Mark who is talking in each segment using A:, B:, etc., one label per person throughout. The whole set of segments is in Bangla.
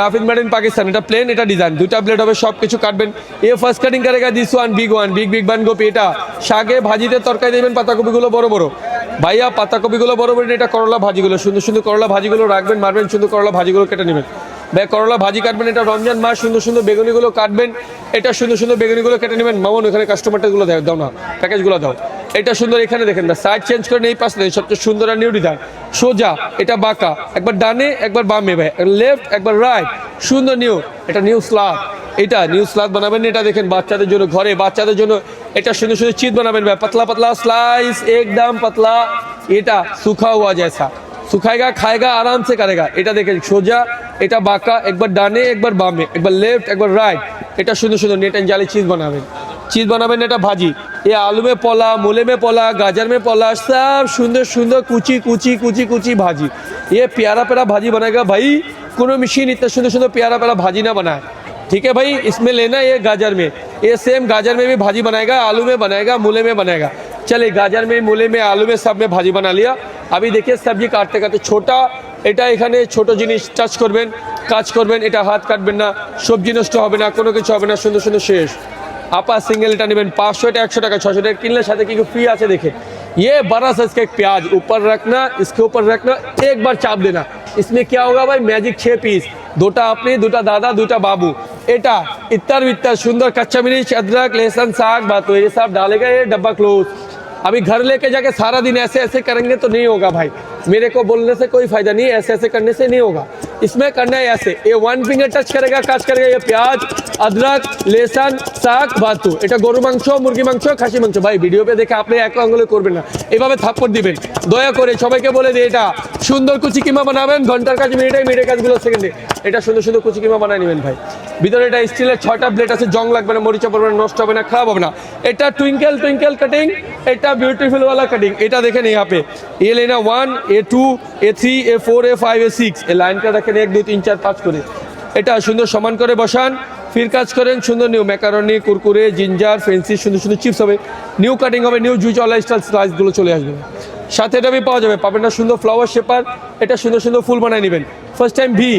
A: রাফিদ মেড ইন পাকিস্তান এটা প্লেন এটা ডিজাইন দুটা ব্লেড হবে সব কিছু কাটবেন। এ first cutting করেগা this one big one big big বান গোপি এটা শাকে ভাজিতে তরকারি দেবেন, পাতাকপিগুলো বড় বড়। ভাইয়া, পাতাকপিগুলো বড় বড়, এটা করলা ভাজিগুলো, সুন্দর সুন্দর করলা ভাজিগুলো রাখবেন, মারবেন, সুন্দর করলা ভাজিগুলো কেটে নেবেন। ভাই, করলা ভাজি কাটবেন, এটা রমজান মাস, সুন্দর সুন্দর বেগুনিগুলো কাটবেন, এটা সুন্দর সুন্দর বেগুনিগুলো কেটে নেবেন। মামন, ওখানে কাস্টমারটাগুলো দাও না প্যাকেজগুলো দাও। এটা সুন্দর, এখানে দেখেন না সাইড চেঞ্জ করে এই পাশে সবচেয়ে সুন্দর আর নিউ ডিজাইন সোজা, এটা বাঁকা, একবার ডানে, একবার বামে ভাই লেফট একবার রাইট সুন্দর নিউ এটা নিউ স্লাব এটা নিউ স্লাব বানাবেন, এটা দেখেন বাচ্চাদের জন্য, ঘরে বাচ্চাদের জন্য, এটা সুন্দর সুন্দর চিত বানাবেন ভাই, পাতলা পাতলা স্লাইস একদম পাতলা। এটা সুখা হওয়া জেসা সুখায়গা খায়গা আরামসে কারেগা। এটা দেখেন সোজা, এটা বাঁকা, একবার ডানে, একবার বামে, একবার লেফট একবার রাইট এটা সুন্দর সুন্দর নেট অ্যান্ড জালি চিজ বানাবেন। চিজ বানাবেন এটা ভাজি। এ আলুমে পলা, মুলেমে পলা, গাজারমে পলা, সব সুন্দর সুন্দর কুচি কুচি কুচি কুচি ভাজি। এ পেয়ারা পেয়ারা ভাজি বানায় ভাই, কোনো মেশিন ইত্যাদি সুন্দর সুন্দর পেয়ারা পেড়া ভাজি না বানায়। ঠিক ভাই? ভাই ইসমে লেনা এ গাজার মে এ সেম গাজার মে ভাজি বানায় আলু মে বানায় গা মুলে মে বানায় চলে গাজার মে মুলে মে আলু মে সব মে ভাজি বানা লিয়া। আমি দেখে সবজি কাটতে কাটতে ছোটা, এটা এখানে ছোট জিনিস টাচ করবেন, কাজ করবেন, এটা হাত কাটবেন না, সবজি নষ্ট হবে না, কোনো কিছু হবে না, সুন্দর সুন্দর শেষ। আপা सिंगल এটা নেবেন পাঁচশো এটা একশো টাকা ছশো টাকা কিনলে সাথে কি ফ্রি আছে দেখে ये बड़ा साइज का एक प्याज ऊपर रखना इसके ऊपर रखना एक बार चाप देना इसमें क्या होगा भाई मैजिक छः पीस দুটা আপনি দুটা দাদা দুটা বাবু এটা इतर वितर सुंदर कच्चा मिर्च अदरक लहसुन साग बात ये सब डालेगा ये डब्बा क्लोज अभी घर लेके जाके सारा दिन ऐसे ऐसे करेंगे तो नहीं होगा भाई मेरे को बोलने से कोई फायदा नहीं है ऐसे ऐसे करने से नहीं होगा इसमें करना है ऐसे ये वन फिंगर टच करेगा काज करेगा ये प्याज अदरक लेसन শাক বাতু এটা গরু মাংস মুরগি মাংস খাসি মাংস ভাই ভিডিওতে দেখে আপনি এক আঙ্গুলে করবেন না এভাবে থাপ্পড় দিবেন দয়া করে সবাইকে বলে দিই এটা সুন্দর কুচি কিমা বানাবেন ঘন্টার কাজ মিনিটে মিনিটের কাজগুলো সেকেন্ডে এটা সুন্দর সুন্দর কুচি কিমা বানায় নেবেন ভাই ভিতরে এটা স্টিলের ছয়টা প্লেট আছে জং লাগবে না মরিচা পড়বে না নষ্ট হবে না খারাপ হবে না এটা টুইঙ্কেল টুইঙ্কেল কাটিং এটা বিউটিফুল वाला कटिंग এটা দেখেন यहाँ पे ये लेना वन এ এ টু এ থ্রি এ ফোর এ ফাইভ এ সিক্স এ লাইনটা দেখেন এক, দুই, তিন, চার, পাঁচ করে। এটা সুন্দর সমান করে বসান। ফির কাজ করেন সুন্দর new macaroni Kurkure ginger fancy সুন্দর সুন্দর চিপস হবে। নিউ কাটিং হবে নিউ জুইচ অল স্টাইল স্লাইসগুলো চলে আসবে। সাথে এটা পাওয়া যাবে। পাবেন না সুন্দর ফ্লাওয়ার শেপার এটা সুন্দর সুন্দর ফুল বানায় নেবেন। ফার্স্ট টাইম ভি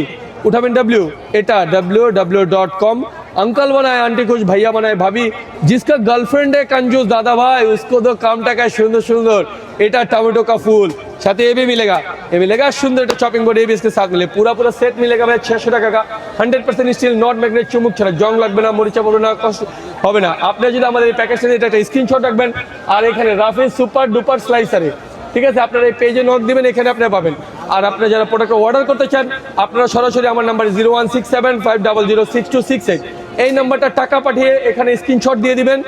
A: উঠাবেন ডাব্লিউ এটা W W dot com uncle बनाए आंटी कुछ भैया बनाए भाभी जिसका गर्लफ्रेंड है कंजूस दादा भाई उसको तो काम टाका सुंदर सुंदर एटा टमाटो का फूल साथ ये भी मिलेगा ये मिलेगा सुंदर एटा चॉपिंग बोर्ड ये भी इसके साथ मिले पूरा पूरा सेट मिलेगा भाई छह सौ টাকা hundred percent steel not magnet চুমুক ছাড়া জং লাগবে না মরিচা পড়বে না কষ্ট হবে না আপনি যদি আমাদের এই প্যাকেজটা এটা একটা স্ক্রিনশট রাখবেন আর এখানে রাফিজ সুপার ডুপার স্লাইসারে ঠিক আছে আপনারা এই পেজে নক দিবেন এখানে আপনি পাবেন আর আপনারা যারা প্রোডাক্ট অর্ডার করতে চান আপনারা সরাসরি আমার number zero one six seven five double zero six two six eight এই নাম্বারটা টাকা পাঠিয়ে এখানে স্ক্রিনশট দিয়ে দিবেন।